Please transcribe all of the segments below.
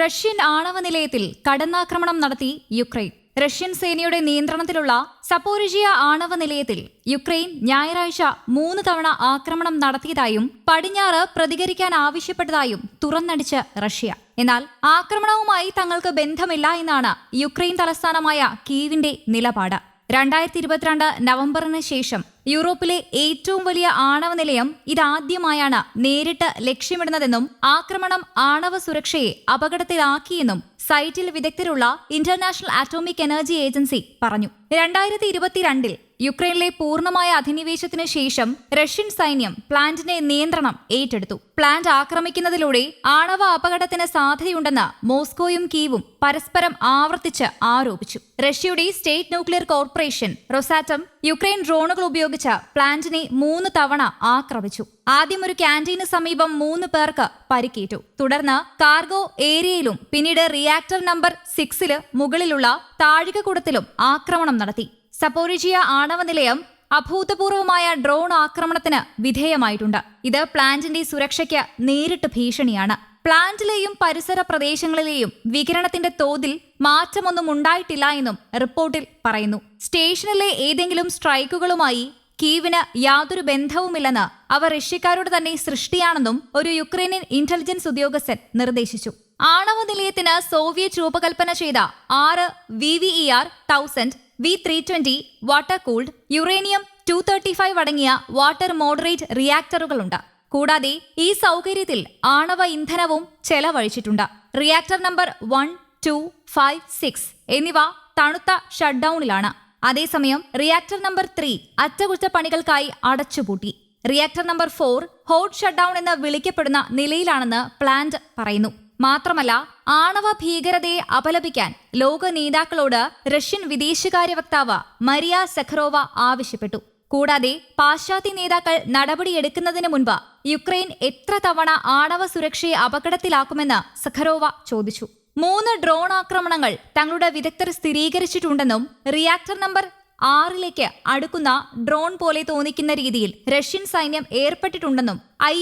Russian ആണവ നിലയത്തിൽ കടന്നാക്രമണം നടത്തി യുക്രൈൻ. റഷ്യൻ സേനയുടെ നിയന്ത്രണത്തിലുള്ള സപ്പോരിജിയ ആണവ നിലയത്തിൽ യുക്രൈൻ ഞായറാഴ്ച മൂന്ന് തവണ ആക്രമണം നടത്തിയതായും പടിഞ്ഞാറ് പ്രതികരിക്കാൻ ആവശ്യപ്പെട്ടതായും തുറന്നടിച്ച് റഷ്യ. എന്നാൽ ആക്രമണവുമായി തങ്ങൾക്ക് ബന്ധമില്ല എന്നാണ് യുക്രൈൻ തലസ്ഥാനമായ കീവിന്റെ നിലപാട്. രണ്ടായിരത്തി ഇരുപത്തിരണ്ട് നവംബറിന് ശേഷം യൂറോപ്പിലെ ഏറ്റവും വലിയ ആണവ നിലയം ഇതാദ്യമായാണ് നേരിട്ട് ലക്ഷ്യമിടുന്നതെന്നും ആക്രമണം ആണവ സുരക്ഷയെ അപകടത്തിലാക്കിയെന്നും സൈറ്റിൽ വിദഗ്ധരുള്ള ഇന്റർനാഷണൽ അറ്റോമിക് എനർജി ഏജൻസി പറഞ്ഞു. രണ്ടായിരത്തി ഇരുപത്തിരണ്ടിൽ യുക്രൈനിലെ പൂർണമായ അധിനിവേശത്തിന് ശേഷം റഷ്യൻ സൈന്യം പ്ലാന്റിന്റെ നിയന്ത്രണം ഏറ്റെടുത്തു. പ്ലാന്റ് ആക്രമിക്കുന്നതിലൂടെ ആണവ അപകടത്തിന് സാധ്യതയുണ്ടെന്ന് മോസ്കോയും കീവും പരസ്പരം ആവർത്തിച്ച് ആരോപിച്ചു. റഷ്യയുടെ state nuclear corporation Rosatom Ukraine ഡ്രോണുകൾ ഉപയോഗിച്ച് പ്ലാന്റിനെ മൂന്ന് തവണ ആക്രമിച്ചു. ആദ്യം ഒരു ക്യാന്റീന് സമീപം മൂന്ന് പേർക്ക് പരിക്കേറ്റു. തുടർന്ന് കാർഗോ ഏരിയയിലും പിന്നീട് റിയാക്ടർ നമ്പർ സിക്സിൽ മുകളിലുള്ള താഴികക്കുടത്തിലും ആക്രമണം നടത്തി. സപ്പോറിജിയ ആണവ നിലയം അഭൂതപൂർവമായ ഡ്രോൺ ആക്രമണത്തിന് വിധേയമായിട്ടുണ്ട്. ഇത് പ്ലാന്റിന്റെ സുരക്ഷയ്ക്ക് നേരിട്ട് ഭീഷണിയാണ്. പ്ലാന്റിലെയും പരിസര പ്രദേശങ്ങളിലെയും വികിരണത്തിന്റെ തോതിൽ മാറ്റമൊന്നും ഉണ്ടായിട്ടില്ല എന്നും റിപ്പോർട്ടിൽ പറയുന്നു. സ്റ്റേഷനിലെ ഏതെങ്കിലും സ്ട്രൈക്കുകളുമായി കീവിന് യാതൊരു ബന്ധവുമില്ലെന്ന് അവർ റഷ്യക്കാരോട് തന്നെ സൃഷ്ടിയാണെന്നും ഒരു യുക്രൈനിയൻ ഇന്റലിജൻസ് ഉദ്യോഗസ്ഥൻ നിർദ്ദേശിച്ചു. ആണവ നിലയത്തിന് സോവിയറ്റ് രൂപകൽപ്പന ചെയ്ത ആറ് V V E R thousand V three twenty water cooled uranium two thirty five അടങ്ങിയ വാട്ടർ മോഡറേറ്റ് റിയാക്ടറുകളുണ്ട് കൂടാതെ ഈ സൗകര്യത്തിൽ ആണവ ഇന്ധനവും ചെലവഴിച്ചിട്ടുണ്ട്. Reactor number one two five six എന്നിവ തണുത്ത ഷട്ട്ഡൌണിലാണ് അതേസമയം റിയാക്ടർ നമ്പർ ത്രീ അറ്റകുറ്റപ്പണികൾക്കായി അടച്ചുപൂട്ടി. Reactor number four hot shutdown എന്ന് വിളിക്കപ്പെടുന്ന നിലയിലാണെന്ന് പ്ലാന്റ് പറയുന്നു. മാത്രമല്ല ആണവ ഭീകരതയെ അപലപിക്കാൻ ലോക നേതാക്കളോട് റഷ്യൻ വിദേശകാര്യ വക്താവ് മരിയ സെഖറോവ ആവശ്യപ്പെട്ടു. കൂടാതെ പാശ്ചാത്യ നേതാക്കൾ നടപടിയെടുക്കുന്നതിന് മുൻപ് യുക്രൈൻ എത്ര തവണ ആണവ സുരക്ഷയെ അപകടത്തിലാക്കുമെന്ന് സഖറോവ ചോദിച്ചു. മൂന്ന് ഡ്രോൺ ആക്രമണങ്ങൾ തങ്ങളുടെ വിദഗ്ധർ സ്ഥിരീകരിച്ചിട്ടുണ്ടെന്നും റിയാക്ടർ നമ്പർ ആറിലേക്ക് അടുക്കുന്ന ഡ്രോൺ പോലെ തോന്നിക്കുന്ന രീതിയിൽ റഷ്യൻ സൈന്യം ഏർപ്പെട്ടിട്ടുണ്ടെന്നും ഐ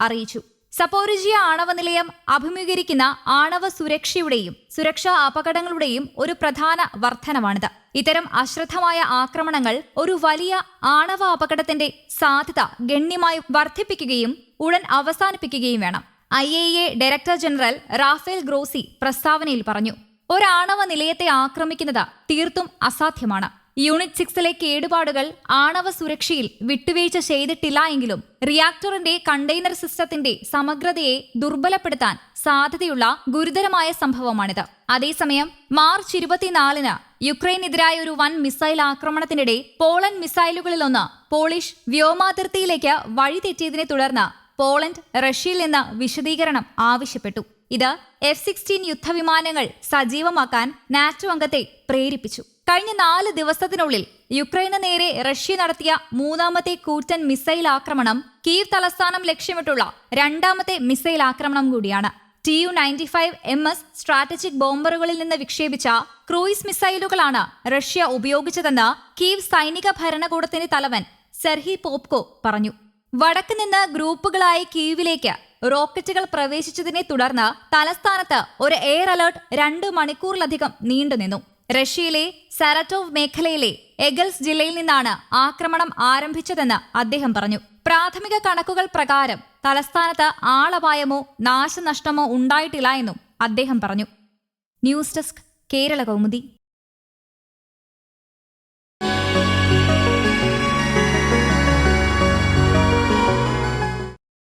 അറിയിച്ചു. സപ്പോറിജിയ ആണവ നിലയം അഭിമുഖീകരിക്കുന്ന ആണവ സുരക്ഷയുടെയും സുരക്ഷാ അപകടങ്ങളുടെയും ഒരു പ്രധാന വർധനമാണിത്. ഇത്തരം അശ്രദ്ധമായ ആക്രമണങ്ങൾ ഒരു വലിയ ആണവ അപകടത്തിന്റെ സാധ്യത ഗണ്യമായി വർദ്ധിപ്പിക്കുകയും ഉടൻ അവസാനിപ്പിക്കുകയും വേണം. I A A director general Rafael Grossi പ്രസ്താവനയിൽ പറഞ്ഞു ഒരാണവ നിലയത്തെ ആക്രമിക്കുന്നത് തീർത്തും അസാധ്യമാണ്. യൂണിറ്റ് സിക്സിലെ കേടുപാടുകൾ ആണവ സുരക്ഷയിൽ വിട്ടുവീഴ്ച ചെയ്തിട്ടില്ല എങ്കിലും റിയാക്ടറിന്റെ കണ്ടെയ്നർ സിസ്റ്റത്തിന്റെ സമഗ്രതയെ ദുർബലപ്പെടുത്താൻ സാധ്യതയുള്ള ഗുരുതരമായ സംഭവമാണിത്. അതേസമയം മാർച്ച് ഇരുപത്തിനാലിന് യുക്രൈനെതിരായ ഒരു വൻ മിസൈൽ ആക്രമണത്തിനിടെ പോളണ്ട് മിസൈലുകളിലൊന്ന് പോളിഷ് വ്യോമാതിർത്തിയിലേക്ക് വഴിതെറ്റിയതിനെ തുടർന്ന് പോളണ്ട് റഷ്യയിൽ നിന്ന് വിശദീകരണം ആവശ്യപ്പെട്ടു. ഇത് എഫ് സിക്സ്റ്റീൻ യുദ്ധവിമാനങ്ങൾ സജീവമാക്കാൻ നാറ്റോ അംഗത്തെ പ്രേരിപ്പിച്ചു. കഴിഞ്ഞ നാല് ദിവസത്തിനുള്ളിൽ യുക്രൈന് നേരെ റഷ്യ നടത്തിയ മൂന്നാമത്തെ കൂറ്റൻ മിസൈൽ ആക്രമണം കീവ് തലസ്ഥാനം ലക്ഷ്യമിട്ടുള്ള രണ്ടാമത്തെ മിസൈൽ ആക്രമണം കൂടിയാണ്. T U ninety five M S strategic ബോംബറുകളിൽ നിന്ന് വിക്ഷേപിച്ച ക്രൂയിസ് മിസൈലുകളാണ് റഷ്യ ഉപയോഗിച്ചതെന്ന് കീവ് സൈനിക ഭരണകൂടത്തിന്റെ തലവൻ സെർഹി പോപ്കോ പറഞ്ഞു. വടക്ക് നിന്ന് ഗ്രൂപ്പുകളായി കീവിലേക്ക് റോക്കറ്റുകൾ പ്രവേശിച്ചതിനെ തുടർന്ന് തലസ്ഥാനത്ത് ഒരു എയർ അലേർട്ട് രണ്ട് മണിക്കൂറിലധികം നീണ്ടുനിന്നു. റഷ്യയിലെ സാരറ്റോവ് മേഖലയിലെ എഗൽസ് ജില്ലയിൽ നിന്നാണ് ആക്രമണം ആരംഭിച്ചതെന്ന് അദ്ദേഹം പറഞ്ഞു. പ്രാഥമിക കണക്കുകൾ പ്രകാരം തലസ്ഥാനത്ത് ആളപായമോ നാശനഷ്ടമോ ഉണ്ടായിട്ടില്ല എന്നും അദ്ദേഹം പറഞ്ഞു. News desk Kerala Kaumudi.